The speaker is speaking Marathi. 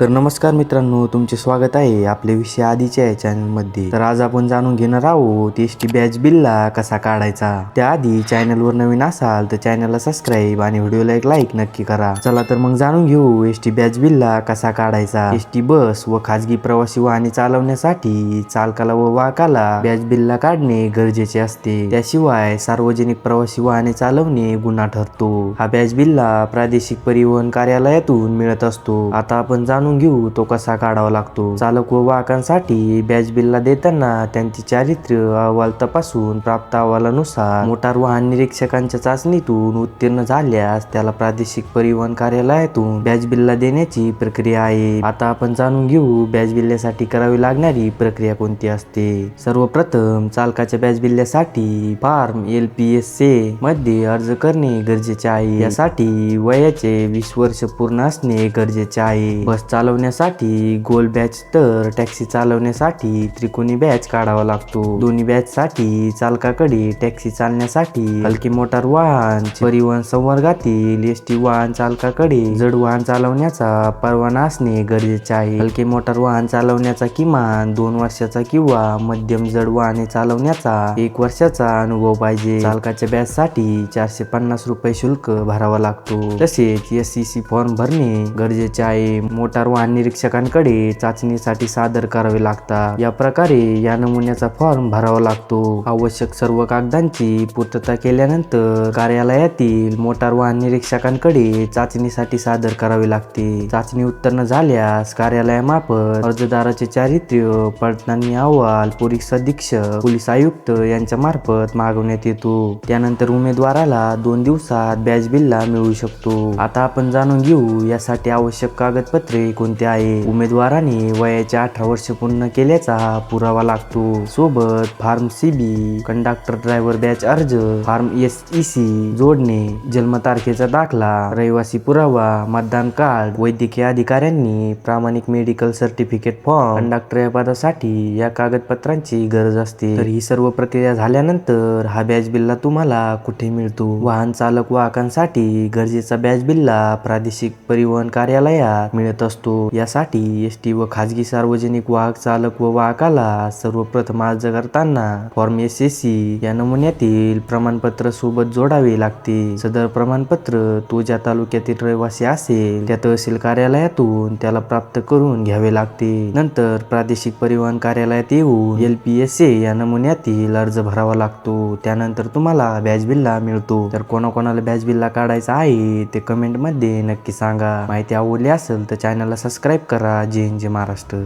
तर नमस्कार मित्रांनो तुमचे स्वागत आहे आपले विषय आधीच्या या चॅनलमध्ये तर आज आपण जाणून घेणार आहोत एस टी बॅच बिलला कसा काढायचा? त्याआधी चॅनलवर नवीन असाल तर चॅनलला सबस्क्राईब आणि व्हिडिओला एक लाईक नक्की करा. चला तर मग जाणून घेऊ एस टी बॅच बिलला कसा काढायचा. एस टी बस व खाजगी प्रवासी वाहने चालवण्यासाठी चालकाला व वाहकाला बॅच बिलला काढणे गरजेचे असते. त्याशिवाय सार्वजनिक प्रवासी वाहने चालवणे गुन्हा ठरतो. हा बॅच बिलला प्रादेशिक परिवहन कार्यालयातून मिळत असतो. आता आपण जाणून घेऊ तो कसा काढावा लागतो. चालक व वाहकांसाठी बॅच बिलला देताना त्यांची चारित्र्य अहवाल तपासून प्राप्त अहवालानुसार मोटार वाहन निरीक्षकांच्या चाचणीतून उत्तीर्ण झाल्यास त्याला प्रादेशिक परिवहन कार्यालयातून बॅच बिलला देण्याची प्रक्रिया आहे. आता आपण जाणून घेऊ बॅच बिल्ल्यासाठी करावी लागणारी प्रक्रिया कोणती असते. सर्वप्रथम चालकाच्या batch बिल्ल्यासाठी form L P S A मध्ये अर्ज करणे गरजेचे आहे. यासाठी वयाचे वीस वर्ष पूर्ण असणे गरजेचे आहे. बस चालवण्यासाठी गोल बॅच तर टॅक्सी चालवण्यासाठी त्रिकोणी बॅच काढावा लागतो. दोन्ही बॅच साठी चालकाकडे टॅक्सी चालण्यासाठी हलके मोटार वाहन परिवहन संवर्गातील एस टी वाहन चालकाकडे जड वाहन चालवण्याचा परवाना असणे गरजेचे आहे. हलके मोटार वाहन चालवण्याचा किमान दोन वर्षाचा किंवा मध्यम जड वाहने चालवण्याचा एक वर्षाचा अनुभव पाहिजे. चालकाच्या बॅच साठी चारशे पन्नास रुपये शुल्क भरावा लागतो. तसेच एस सी सी फॉर्म भरणे गरजेचे आहे. मोटार वाहन निरीक्षकांकडे चाचणीसाठी सादर करावे लागतात या प्रकारे या नमुन्याचा फॉर्म भरावा लागतो. आवश्यक सर्व कागदांची पूर्तता केल्यानंतर कार्यालयातील मोटार वाहन निरीक्षकांकडे चाचणीसाठी सादर करावे लागते. चाचणी उत्तीर्ण झाल्यास कार्यालयामार्फत अर्जदाराचे चारित्र्य पडताळणी अहवाल पोलीस अधीक्षक पोलीस आयुक्त यांच्या मार्फत मागवण्यात येतो. त्यानंतर उमेदवाराला दोन दिवसात बॅच बिल्ला मिळू शकतो. आता आपण जाणून घेऊ यासाठी आवश्यक कागदपत्रे कोणते आहे उमेदवाराने वयाचे अठरा वर्ष पूर्ण केल्याचा पुरावा लागतो. सोबत form C B conductor driver batch अर्ज फार्म एस ई सी जोडणे जन्मतारखेचा दाखला रहिवासी पुरावा मतदान कार्ड वैद्यकीय अधिकाऱ्यांनी प्रामाणिक मेडिकल सर्टिफिकेट फॉर्म कंडक्टर या पदासाठी या कागदपत्रांची गरज असते. तर ही सर्व प्रक्रिया झाल्यानंतर हा बॅच बिल्ला तुम्हाला कुठे मिळतो? वाहन चालक वाहकांसाठी गरजेचा बॅच बिल्ला प्रादेशिक परिवहन कार्यालयात मिळत असतो. यासाठी एस टी व खाजगी सार्वजनिक वाहक चालक व वाहकाला सर्वप्रथम अर्ज करताना फॉर्म एस एस सी या नमुन्यातील प्रमाणपत्र सोबत जोडावे लागते. सदर प्रमाणपत्र तो ज्या तालुक्यातील रहिवासी असेल त्या तहसील कार्यालयातून त्याला प्राप्त करून घ्यावे लागते. नंतर प्रादेशिक परिवहन कार्यालयात येऊन एल पी एस ए या नमुन्यातील अर्ज भरावा लागतो. त्यानंतर तुम्हाला बॅच बिल्ला मिळतो. तर कोणाकोणाला बॅच बिल्ला काढायचा आहे ते कमेंटमध्ये नक्की सांगा. माहिती आवडली असेल तर चॅनलला सबस्क्राईब करा. जय हिंद जय महाराष्ट्र.